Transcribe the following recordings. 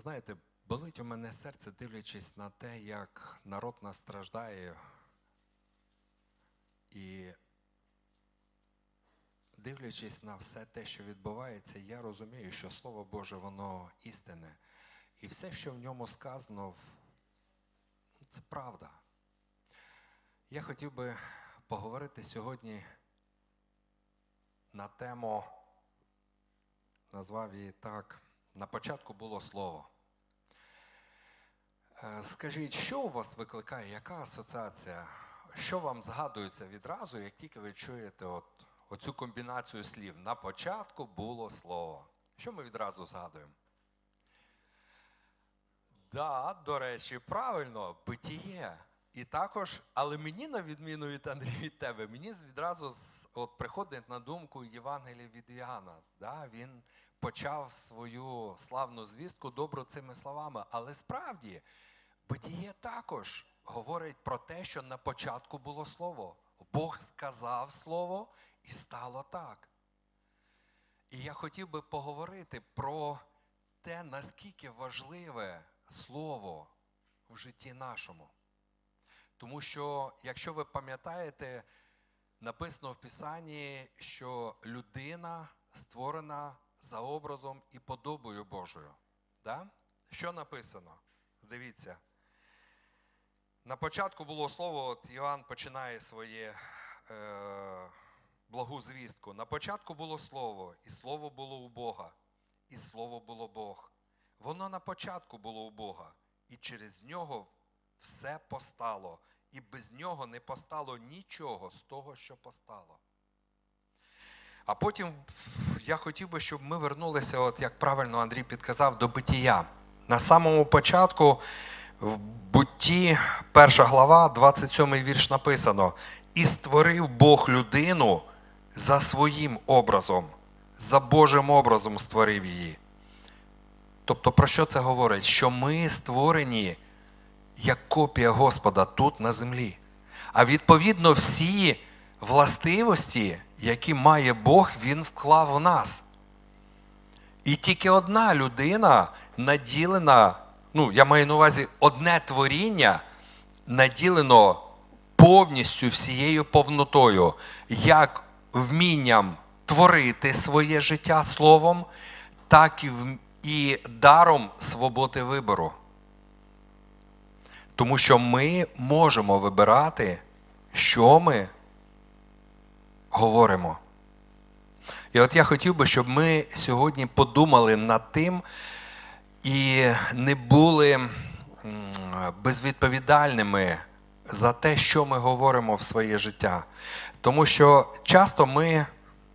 Знаєте, болить у мене серце, дивлячись на те, як народ нас страждає. І дивлячись на все те, що відбувається, я розумію, що Слово Боже, воно істинне. І все, що в ньому сказано, це правда. Я хотів би поговорити сьогодні на тему, назвав її так. На початку було слово. Е, Скажіть, що у вас викликає, яка асоціація? Що вам згадується відразу, як тільки ви чуєте от, оцю комбінацію слів? На початку було слово. Що ми відразу згадуємо? Да, до речі, правильно, битіє. І також, але мені, на відміну від Андрія від тебе, мені відразу от, приходить на думку Євангелія від Іоанна. Да? Він почав свою славну звістку добру цими словами. Але справді, битіє також говорить про те, що на початку було слово. Бог сказав слово і стало так. І я хотів би поговорити про те, наскільки важливе слово в житті нашому. Тому що, якщо ви пам'ятаєте, написано в Писанні, що людина створена за образом і подобою Божою. Да? Що написано? Дивіться. На початку було слово, от Іоанн починає своє е, благу звістку. На початку було слово, і слово було у Бога, і слово було Бог. Воно на початку було у Бога, і через нього все постало, і без нього не постало нічого з того, що постало. А потім я хотів би, щоб ми вернулися, от як правильно Андрій підказав, до битія. На самому початку в бутті, перша глава, 27 вірш написано: І створив Бог людину за своїм образом, за Божим образом створив її. Тобто, про що це говорить? Що ми створені як копія Господа тут на землі. А відповідно, всі властивості, які має Бог, Він вклав в нас. І тільки одна людина наділена, ну, я маю на увазі одне творіння, наділено повністю всією повнотою, як вмінням творити своє життя словом, так і, і даром свободи вибору. Тому що ми можемо вибирати, що ми говоримо. І от я хотів би, щоб ми сьогодні подумали над тим і не були безвідповідальними за те, що ми говоримо в своє життя. Тому що часто ми,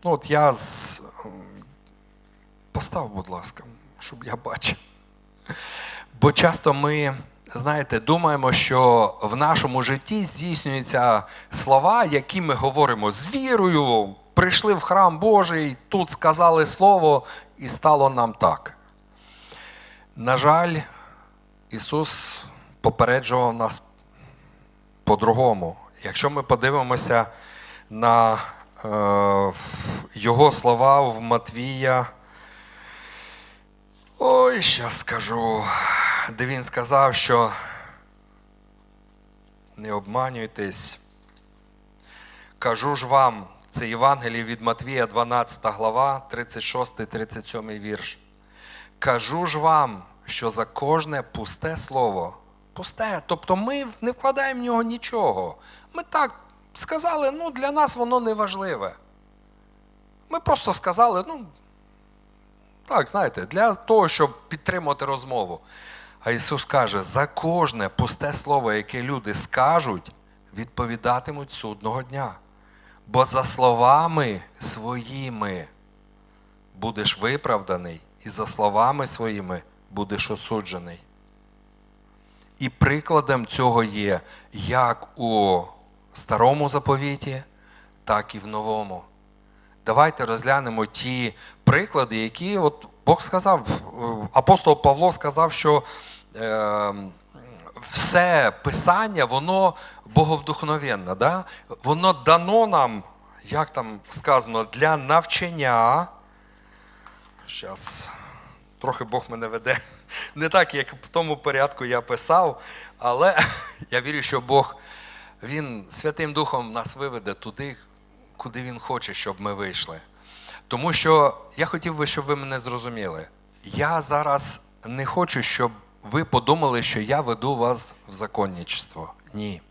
ну от я з. Постав, будь ласка, щоб я бачив. Бо часто ми, знаєте, думаємо, що в нашому житті здійснюються слова, які ми говоримо з вірою, прийшли в храм Божий, тут сказали слово, і стало нам так. На жаль, Ісус попереджував нас по-другому. Якщо ми подивимося на е, Його слова в Матвія. Ой, щас скажу, де він сказав, що не обманюйтесь. Кажу ж вам, це Євангеліє від Матвія, 12 глава, 36-37 вірш. Кажу ж вам, що за кожне пусте слово, пусте, тобто ми не вкладаємо в нього нічого. Ми так сказали, ну для нас воно не важливе. Ми просто сказали, ну, так, знаєте, для того, щоб підтримати розмову. А Ісус каже, за кожне пусте слово, яке люди скажуть, відповідатимуть судного дня. Бо за словами своїми будеш виправданий, і за словами своїми будеш осуджений. І прикладом цього є як у старому заповіті, так і в новому. Давайте розглянемо ті приклади, які от Бог сказав, е, апостол Павло сказав, що е, все писання, воно боговдухновенне, да? воно дано нам, як там сказано, для навчання. Зараз трохи Бог мене веде. Не так, як в тому порядку я писав, але я вірю, що Бог Він Святим Духом нас виведе туди, куди Він хоче, щоб ми вийшли. Тому що я хотів би, щоб ви мене зрозуміли. Я зараз не хочу, щоб ви подумали, що я веду вас в законничество. Ні.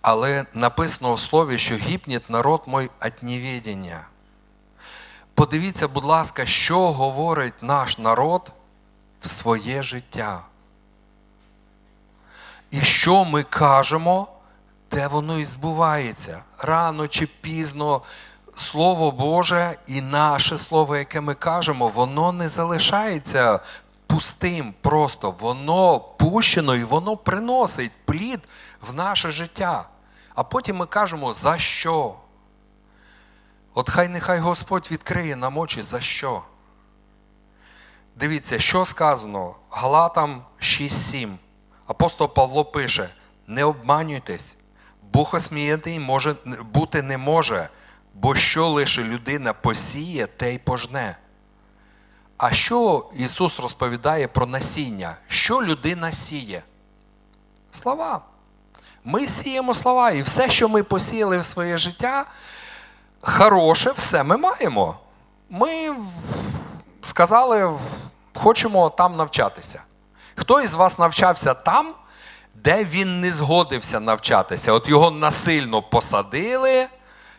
Але написано в слові, що гіпнет народ мой от невідення. Подивіться, будь ласка, що говорить наш народ в своє життя. І що ми кажемо, де воно і збувається. Рано чи пізно Слово Боже і наше Слово, яке ми кажемо, воно не залишається пустим просто. Воно пущено і воно приносить плід в наше життя. А потім ми кажемо, за що? От хай нехай Господь відкриє нам очі за що. Дивіться, що сказано Галатам 6.7. Апостол Павло пише: не обманюйтесь, Бог осміятий може бути не може, бо що лише людина посіє, те й пожне. А що Ісус розповідає про насіння? Що людина сіє? Слова. Ми сіємо слова, і все, що ми посіяли в своє життя, хороше, все ми маємо. Ми сказали, хочемо там навчатися. Хто із вас навчався там, де він не згодився навчатися? От його насильно посадили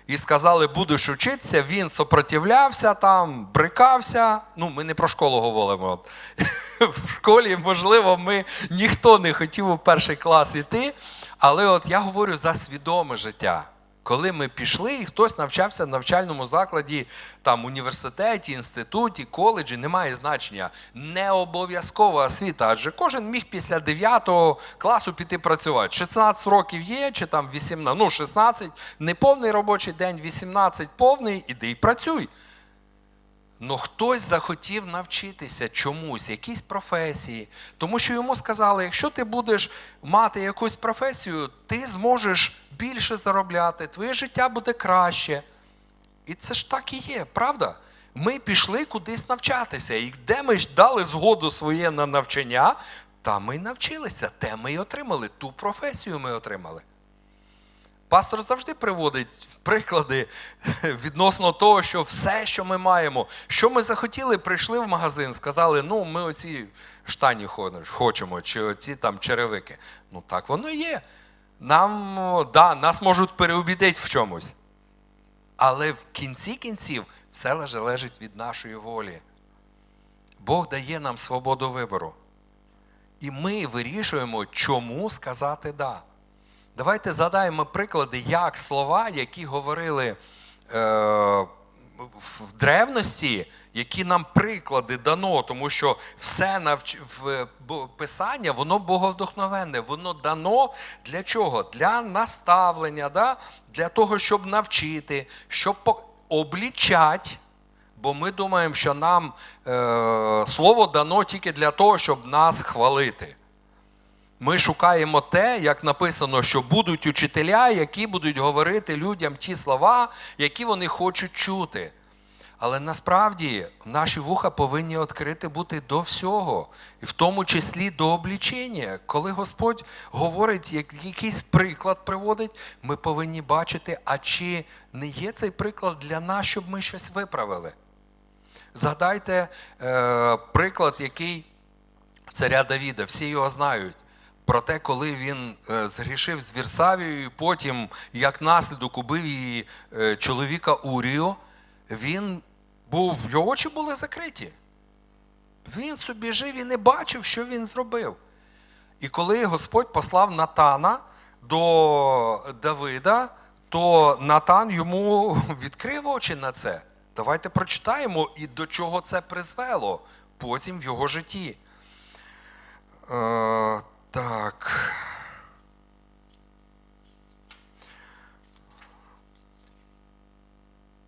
і сказали, будеш вчитися, він сопротивлявся там, брикався. Ну, ми не про школу говоримо. В школі, можливо, ми ніхто не хотів у перший клас іти, але от я говорю за свідоме життя. Коли ми пішли, і хтось навчався в навчальному закладі, там, університеті, інституті, коледжі, немає значення. Не обов'язкова освіта, адже кожен міг після 9 класу піти працювати. 16 років є, чи там 18, ну 16, неповний робочий день, 18 повний, іди і працюй. Ну хтось захотів навчитися чомусь, якійсь професії. Тому що йому сказали, якщо ти будеш мати якусь професію, ти зможеш більше заробляти, твоє життя буде краще. І це ж так і є, правда? Ми пішли кудись навчатися. І де ми ж дали згоду своє на навчання, там ми й навчилися, те ми й отримали, ту професію ми отримали. Пастор завжди приводить приклади відносно того, що все, що ми маємо, що ми захотіли, прийшли в магазин, сказали, ну, ми оці штані хочемо, чи оці там черевики. Ну так воно є. Нам, да, нас можуть переубідити в чомусь. Але в кінці кінців все залежить від нашої волі. Бог дає нам свободу вибору. І ми вирішуємо, чому сказати да. Давайте згадаємо приклади, як слова, які говорили е, в древності, які нам приклади дано, тому що все навч... в писання, воно боговдохновенне, воно дано для чого? Для наставлення, да? для того, щоб навчити, щоб облічать. Бо ми думаємо, що нам е, слово дано тільки для того, щоб нас хвалити. Ми шукаємо те, як написано, що будуть учителя, які будуть говорити людям ті слова, які вони хочуть чути. Але насправді наші вуха повинні відкрити бути до всього, і в тому числі до облічення. Коли Господь говорить, як якийсь приклад приводить, ми повинні бачити, а чи не є цей приклад для нас, щоб ми щось виправили. Згадайте е, приклад, який царя Давіда, всі його знають. Про те, коли він е, згрішив з Вірсавією, потім, як наслідок, убив її е, чоловіка Урію, він був, його очі були закриті. Він собі жив і не бачив, що він зробив. І коли Господь послав Натана до Давида, то Натан йому відкрив очі на це. Давайте прочитаємо, і до чого це призвело потім в його житті. Так.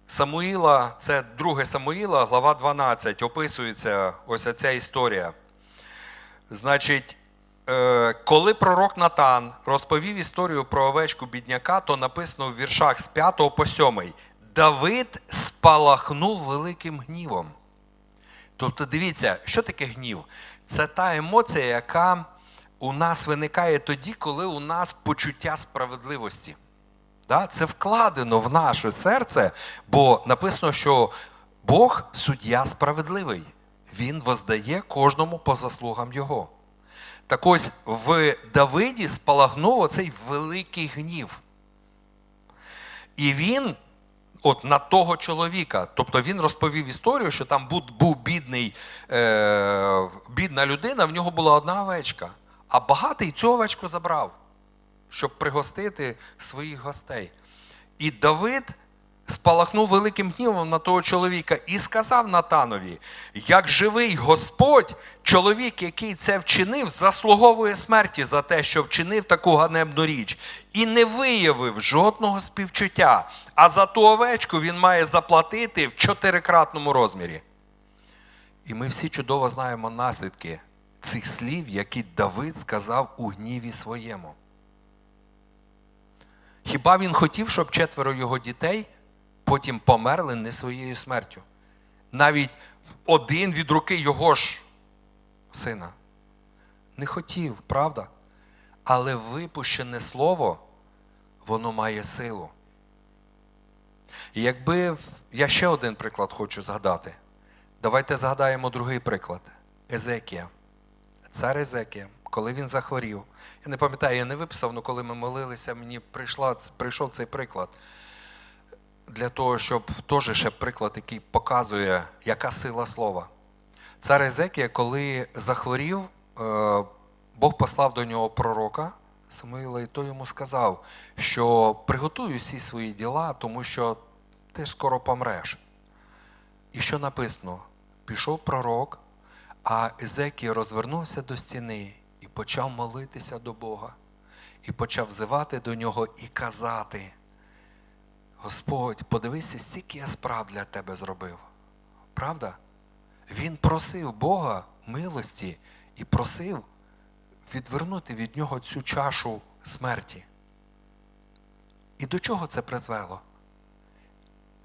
Самуїла, це 2 Самуїла, глава 12, описується ось ця історія. Значить, е, коли пророк Натан розповів історію про овечку бідняка, то написано в віршах з 5 по 7. Давид спалахнув великим гнівом. Тобто, дивіться, що таке гнів? Це та емоція, яка у нас виникає тоді, коли у нас почуття справедливості. Да? Це вкладено в наше серце, бо написано, що Бог суддя справедливий. Він воздає кожному по заслугам Його. Так ось в Давиді спалагнув оцей великий гнів. І він, от на того чоловіка, тобто він розповів історію, що там був, бідний, е, бідна людина, в нього була одна овечка, а багатий цю овечку забрав, щоб пригостити своїх гостей. І Давид спалахнув великим гнівом на того чоловіка і сказав Натанові: як живий Господь, чоловік, який це вчинив, заслуговує смерті за те, що вчинив таку ганебну річ, і не виявив жодного співчуття. А за ту овечку він має заплатити в чотирикратному розмірі. І ми всі чудово знаємо наслідки цих слів, які Давид сказав у гніві своєму. Хіба він хотів, щоб четверо його дітей потім померли не своєю смертю? Навіть один від руки його ж сина. Не хотів, правда? Але випущене слово, воно має силу. І якби я ще один приклад хочу згадати. Давайте згадаємо другий приклад. Езекія. Цар Езекія, коли він захворів. Я не пам'ятаю, я не виписав, але коли ми молилися, мені прийшла, прийшов цей приклад. Для того, щоб теж ще приклад, який показує, яка сила слова. Цар Езекія, коли захворів, е, Бог послав до нього пророка Самуїла, і той йому сказав, що приготуй усі свої діла, тому що ти скоро помреш. І що написано? Пішов пророк, а Езекій розвернувся до стіни і почав молитися до Бога, і почав взивати до нього і казати: Господь, подивися, стільки я справ для тебе зробив. Правда? Він просив Бога милості і просив відвернути від нього цю чашу смерті. І до чого це призвело?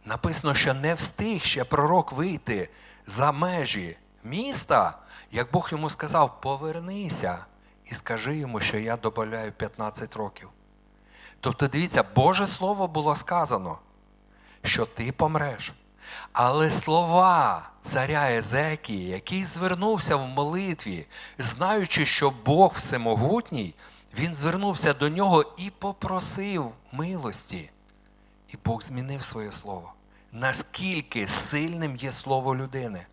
Написано, що не встиг ще пророк вийти за межі міста, як Бог йому сказав: повернися і скажи йому, що я додаю 15 років. Тобто, дивіться, Боже Слово було сказано, що ти помреш. Але слова царя Езекії, який звернувся в молитві, знаючи, що Бог всемогутній, він звернувся до нього і попросив милості. І Бог змінив своє слово. Наскільки сильним є слово людини?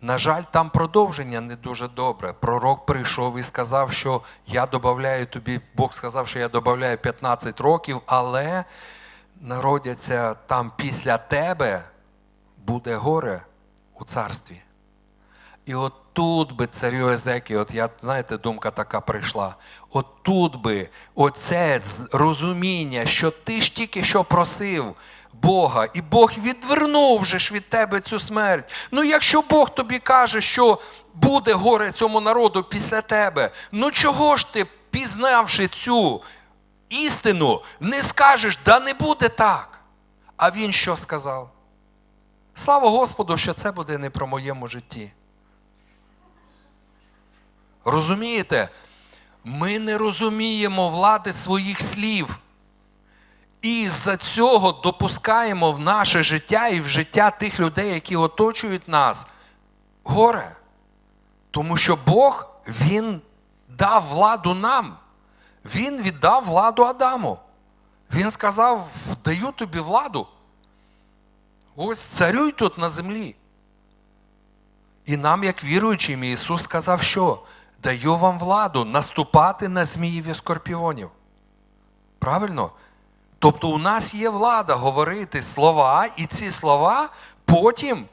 На жаль, там продовження не дуже добре. Пророк прийшов і сказав, що я додаю тобі, Бог сказав, що я додаю 15 років, але народяться там після тебе буде горе у царстві. І от тут би царю Езекі, от я, знаєте, думка така прийшла. От тут би оце розуміння, що ти ж тільки що просив Бога, і Бог відвернув же ж від тебе цю смерть. Ну якщо Бог тобі каже, що буде горе цьому народу після тебе, ну чого ж ти, пізнавши цю істину, не скажеш, да не буде так. А він що сказав? Слава Господу, що це буде не про моєму житті. Розумієте? Ми не розуміємо влади своїх слів. І з-за цього допускаємо в наше життя і в життя тих людей, які оточують нас, горе. Тому що Бог, Він дав владу нам. Він віддав владу Адаму. Він сказав: даю тобі владу. Ось царюй тут на землі. І нам, як віруючим, Ісус сказав, що даю вам владу наступати на зміїв і скорпіонів. Правильно? Тобто у нас є влада говорити слова, і ці слова потім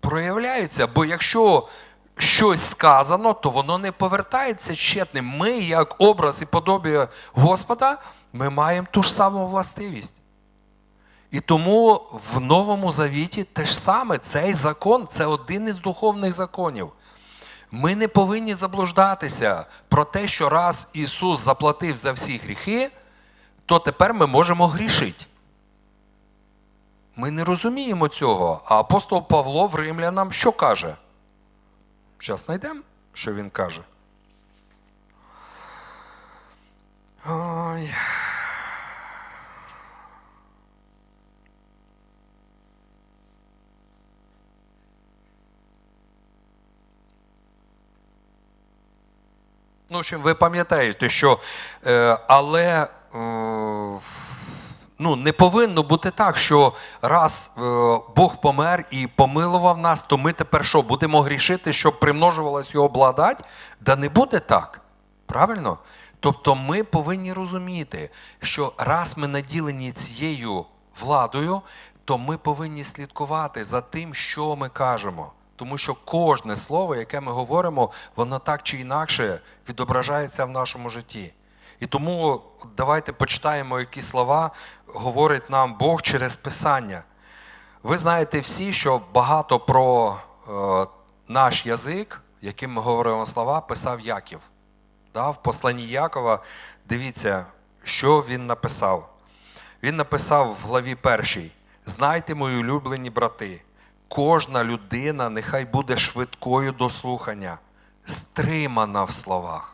проявляються. Бо якщо щось сказано, то воно не повертається щетним. Ми, як образ і подобія Господа, ми маємо ту ж саму властивість. І тому в Новому Завіті те ж саме, цей закон це один із духовних законів. Ми не повинні заблуждатися про те, що раз Ісус заплатив за всі гріхи, то тепер ми можемо грішити. Ми не розуміємо цього. А апостол Павло в римлянам що каже? Зараз знайдемо, що він каже. Ой. Ну, в общем, ви пам'ятаєте, що е, але ну, не повинно бути так, що раз е, Бог помер і помилував нас, то ми тепер що, будемо грішити, щоб примножувалась його благодать? Да не буде так. Правильно? Тобто ми повинні розуміти, що раз ми наділені цією владою, то ми повинні слідкувати за тим, що ми кажемо. Тому що кожне слово, яке ми говоримо, воно так чи інакше відображається в нашому житті. І тому давайте почитаємо, які слова говорить нам Бог через Писання. Ви знаєте всі, що багато про е, наш язик, яким ми говоримо слова, писав Яків. Да, в посланні Якова, дивіться, що він написав. Він написав в главі першій: Знайте, мої улюблені брати, кожна людина нехай буде швидкою до слухання, стримана в словах.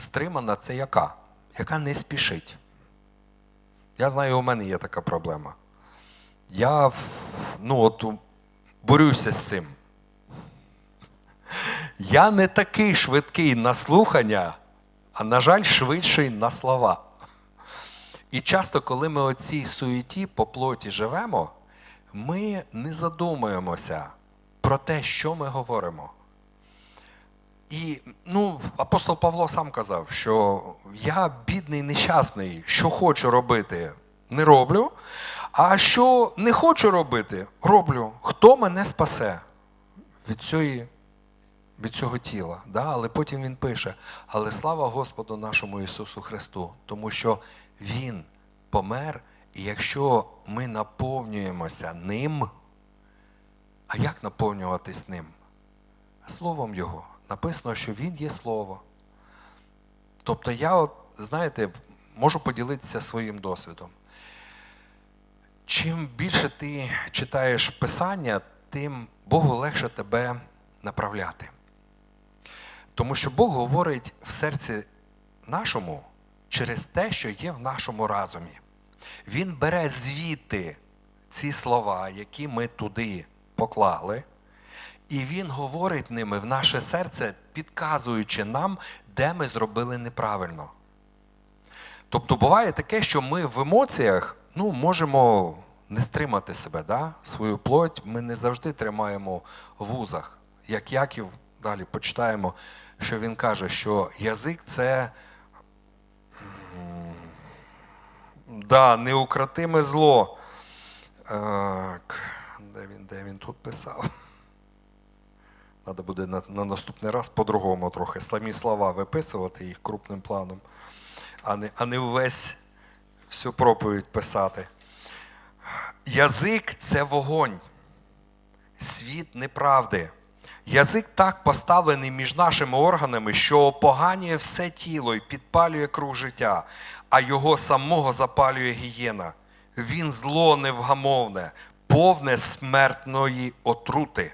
Стримана це яка? Яка не спішить. Я знаю, у мене є така проблема. Я ну, от, борюся з цим. Я не такий швидкий на слухання, а, на жаль, швидший на слова. І часто, коли ми у цій суеті по плоті живемо, ми не задумуємося про те, що ми говоримо. І ну, апостол Павло сам казав, що я бідний, нещасний, що хочу робити, не роблю, а що не хочу робити, роблю. Хто мене спасе від цієї від цього тіла. Да? Але потім він пише: але слава Господу нашому Ісусу Христу, тому що Він помер, і якщо ми наповнюємося ним, а як наповнюватись ним? Словом Його. Написано, що Він є Слово. Тобто я, от, знаєте, можу поділитися своїм досвідом. Чим більше ти читаєш Писання, тим Богу легше тебе направляти. Тому що Бог говорить в серці нашому через те, що є в нашому разумі. Він бере звідти ці слова, які ми туди поклали, і Він говорить ними в наше серце, підказуючи нам, де ми зробили неправильно. Тобто буває таке, що ми в емоціях ну, можемо не стримати себе, да? свою плоть ми не завжди тримаємо в вузах. Як Яків, далі почитаємо, що він каже, що язик це да, неукротиме зло. Так, де він, де він тут писав? Треба буде на, на наступний раз по-другому трохи самі слова виписувати їх крупним планом, а не, а не увесь всю проповідь писати. Язик це вогонь, світ неправди. Язик так поставлений між нашими органами, що опоганює все тіло і підпалює круг життя, а його самого запалює гієна. Він зло невгамовне, повне смертної отрути.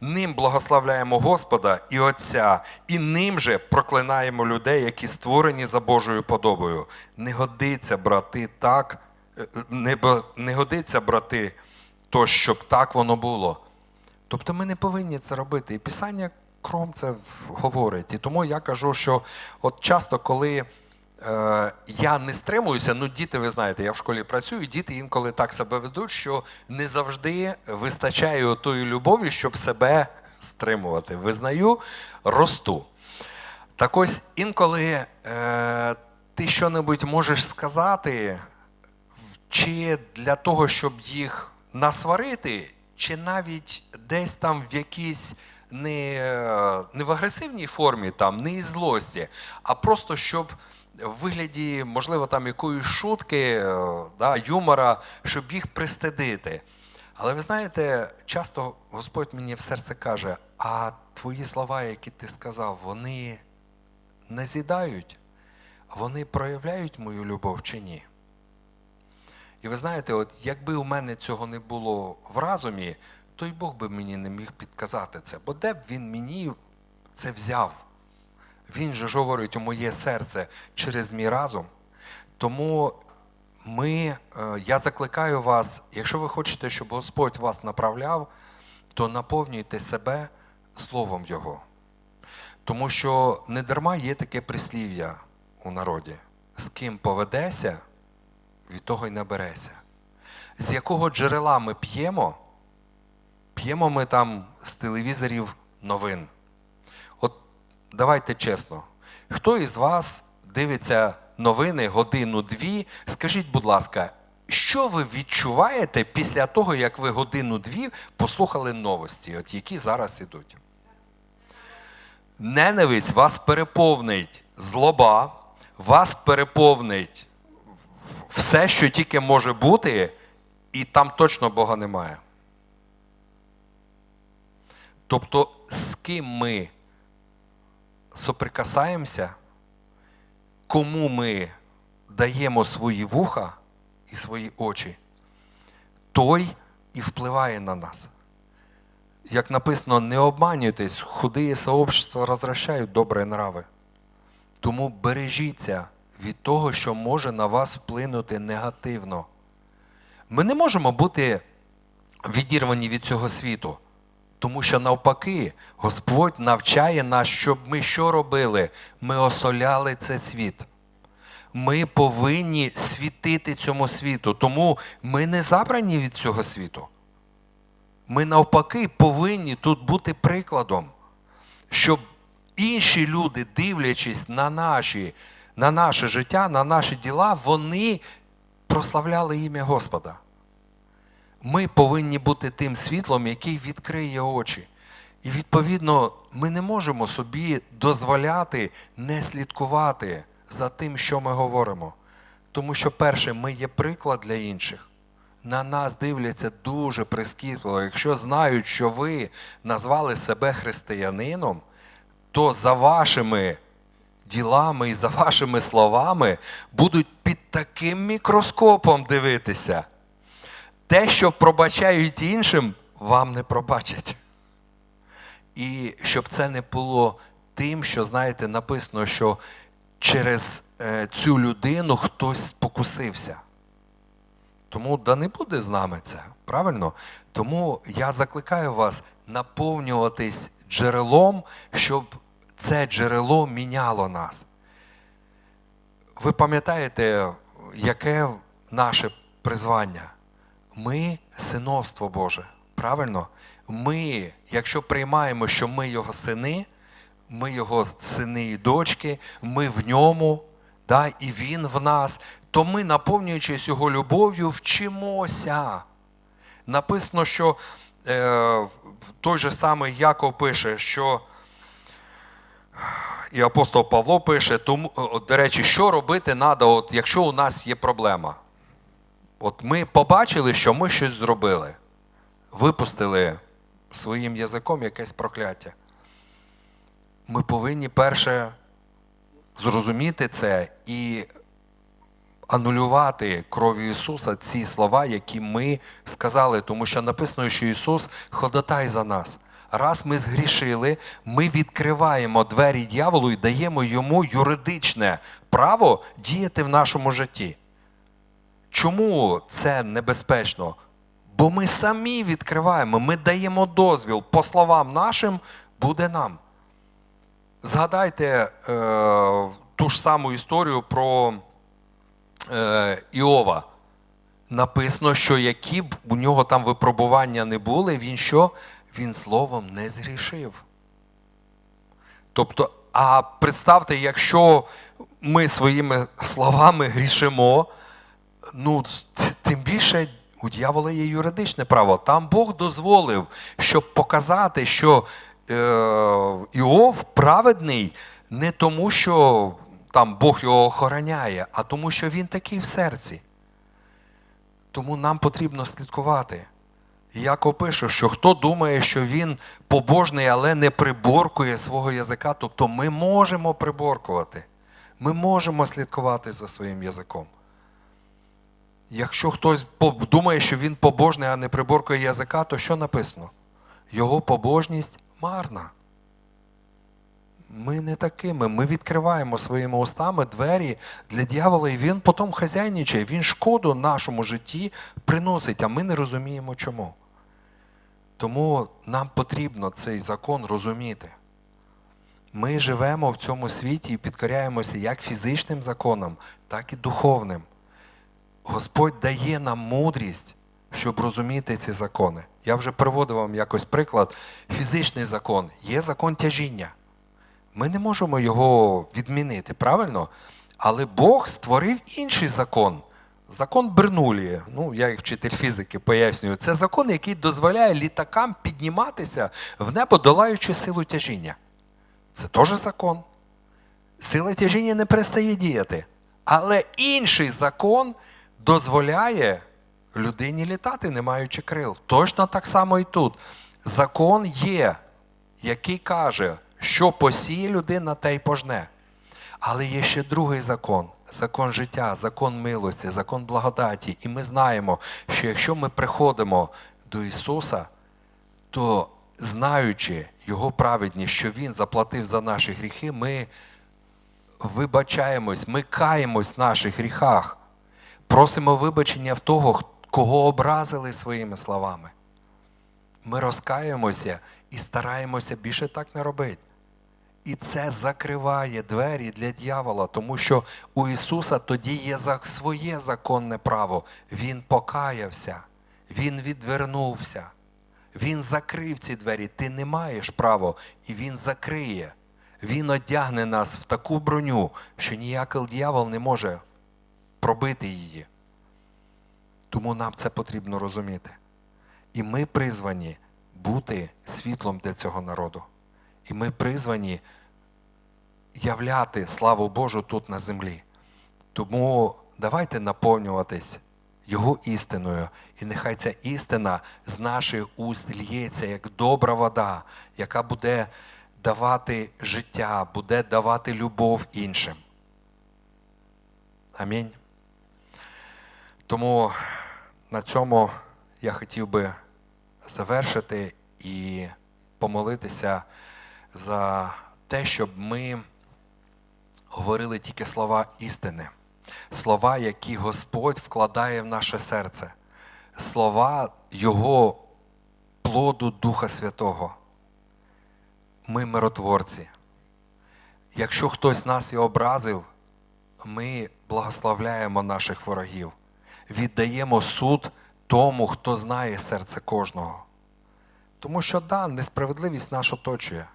Ним благословляємо Господа і Отця, і ним же проклинаємо людей, які створені за Божою подобою. Не годиться, брати, так, е, не, не годиться, брати, то щоб так воно було. Тобто ми не повинні це робити. І Писання кром це говорить. І тому я кажу, що от часто, коли е, я не стримуюся, ну діти, ви знаєте, я в школі працюю, діти інколи так себе ведуть, що не завжди вистачає тої любові, щоб себе стримувати. Визнаю, росту. Так ось інколи е, ти що-небудь можеш сказати, чи для того, щоб їх насварити, чи навіть десь там в якійсь не, не в агресивній формі, там, не із злості, а просто щоб в вигляді, можливо, там якоїсь шутки, е, да, юмора, щоб їх пристидити. Але ви знаєте, часто Господь мені в серце каже, а твої слова, які ти сказав, вони не з'їдають, вони проявляють мою любов чи ні? І ви знаєте, от якби у мене цього не було в разумі, то й Бог би мені не міг підказати це. Бо де б він мені це взяв? Він же ж говорить у моє серце через мій разум. Тому ми, е, я закликаю вас, якщо ви хочете, щоб Господь вас направляв, то наповнюйте себе Словом Його. Тому що не дарма є таке прислів'я у народі: з ким поведеся, від того й набереся. З якого джерела ми п'ємо, п'ємо ми там з телевізорів новин. Давайте чесно, хто із вас дивиться новини годину-дві? Скажіть, будь ласка, що ви відчуваєте після того, як ви годину-дві послухали новості, от які зараз ідуть? Ненависть вас переповнить злоба, вас переповнить все, що тільки може бути, і там точно Бога немає. Тобто, з ким ми соприкасаємося, кому ми даємо свої вуха і свої очі, той і впливає на нас. Як написано, не обманюйтесь, худые сообщества розвращають добрі нрави. Тому бережіться від того, що може на вас вплинути негативно. Ми не можемо бути відірвані від цього світу, тому що навпаки, Господь навчає нас, щоб ми що робили? Ми осоляли цей світ. Ми повинні світити цьому світу, тому ми не забрані від цього світу. Ми навпаки повинні тут бути прикладом, щоб інші люди, дивлячись на наші, на наше життя, на наші діла, вони прославляли ім'я Господа. Ми повинні бути тим світлом, який відкриє очі. І відповідно, ми не можемо собі дозволяти не слідкувати за тим, що ми говоримо. Тому що, перше, ми є приклад для інших. На нас дивляться дуже прискіпливо. Якщо знають, що ви назвали себе християнином, то за вашими ділами і за вашими словами будуть під таким мікроскопом дивитися. Те, що пробачають іншим, вам не пробачать. І щоб це не було тим, що, знаєте, написано, що через е, цю людину хтось спокусився. Тому да не буде з нами це, правильно? Тому я закликаю вас наповнюватись джерелом, щоб це джерело міняло нас. Ви пам'ятаєте, яке наше призвання? Ми синовство Боже. Правильно? Ми, якщо приймаємо, що ми його сини, ми його сини і дочки, ми в ньому, да, і він в нас, то ми, наповнюючись його любов'ю, вчимося. Написано, що е, той же самий Яков пише, що і апостол Павло пише, тому, до речі, що робити треба, якщо у нас є проблема. От ми побачили, що ми щось зробили, випустили своїм язиком якесь прокляття. Ми повинні перше зрозуміти це і анулювати кров'ю Ісуса ці слова, які ми сказали, тому що написано, що Ісус ходатай за нас. Раз ми згрішили, ми відкриваємо двері дьяволу і даємо йому юридичне право діяти в нашому житті. Чому це небезпечно? Бо ми самі відкриваємо, ми даємо дозвіл, по словам нашим буде нам. Згадайте е, ту ж саму історію про е, Іова. Написано, що які б у нього там випробування не були, він що? Він словом не згрішив. Тобто, а представте, якщо ми своїми словами грішимо, ну, тим більше у дьявола є юридичне право. Там Бог дозволив, щоб показати, що е, Іов праведний не тому, що там Бог його охороняє, а тому, що він такий в серці. Тому нам потрібно слідкувати. Яков пише, що хто думає, що він побожний, але не приборкує свого язика, тобто ми можемо приборкувати. Ми можемо слідкувати за своїм язиком. Якщо хтось думає, що він побожний, а не приборкує язика, то що написано? Його побожність марна. Ми не такими. Ми відкриваємо своїми устами двері для дьявола, і він потім хазяйничає, він шкоду нашому житті приносить, а ми не розуміємо чому. Тому нам потрібно цей закон розуміти. Ми живемо в цьому світі і підкоряємося як фізичним законам, так і духовним. Господь дає нам мудрість, щоб розуміти ці закони. Я вже приводив вам якось приклад. Фізичний закон є закон тяжіння. Ми не можемо його відмінити, правильно? Але Бог створив інший закон. Закон Бернулі, ну я як вчитель фізики пояснюю, це закон, який дозволяє літакам підніматися в небо, долаючи силу тяжіння. Це теж закон. Сила тяжіння не перестає діяти. Але інший закон дозволяє людині літати, не маючи крил. Точно так само і тут. Закон є, який каже, що посіє людина, те й пожне. Але є ще другий закон закон життя, закон милості, закон благодаті. І ми знаємо, що якщо ми приходимо до Ісуса, то знаючи Його праведність, що Він заплатив за наші гріхи, ми вибачаємось, ми каємось в наших гріхах, просимо вибачення в того, кого образили своїми словами. Ми розкаємося і стараємося більше так не робити. І це закриває двері для дьявола, тому що у Ісуса тоді є своє законне право. Він покаявся, Він відвернувся, Він закрив ці двері. Ти не маєш права, і Він закриє. Він одягне нас в таку броню, що ніякий дьявол не може пробити її. Тому нам це потрібно розуміти. І ми призвані бути світлом для цього народу. І ми призвані являти славу Божу тут на землі. Тому давайте наповнюватись Його істиною, і нехай ця істина з наших уст лється як добра вода, яка буде давати життя, буде давати любов іншим. Амінь. Тому на цьому я хотів би завершити і помолитися за те, щоб ми говорили тільки слова істини, слова, які Господь вкладає в наше серце, слова Його плоду Духа Святого. Ми миротворці. Якщо хтось нас і образив, ми благословляємо наших ворогів, віддаємо суд тому, хто знає серце кожного. Тому що да, несправедливість нас оточує.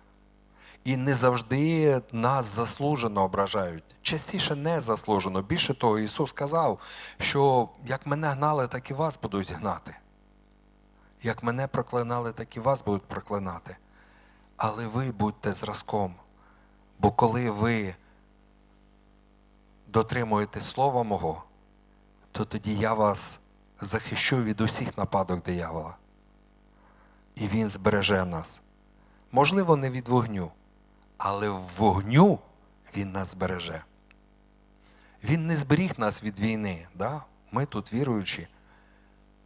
І не завжди нас заслужено ображають. Частіше не заслужено. Більше того, Ісус сказав, що як мене гнали, так і вас будуть гнати. Як мене проклинали, так і вас будуть проклинати. Але ви будьте зразком. Бо коли ви дотримуєте слова мого, то тоді я вас захищу від усіх нападок диявола. І він збереже нас. Можливо, не від вогню, але в вогню він нас збереже. Він не зберіг нас від війни. Да? Ми тут віруючі,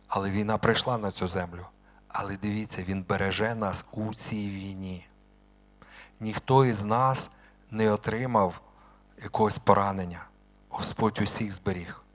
але війна прийшла на цю землю. Але дивіться, він береже нас у цій війні. Ніхто із нас не отримав якогось поранення. Господь усіх зберіг.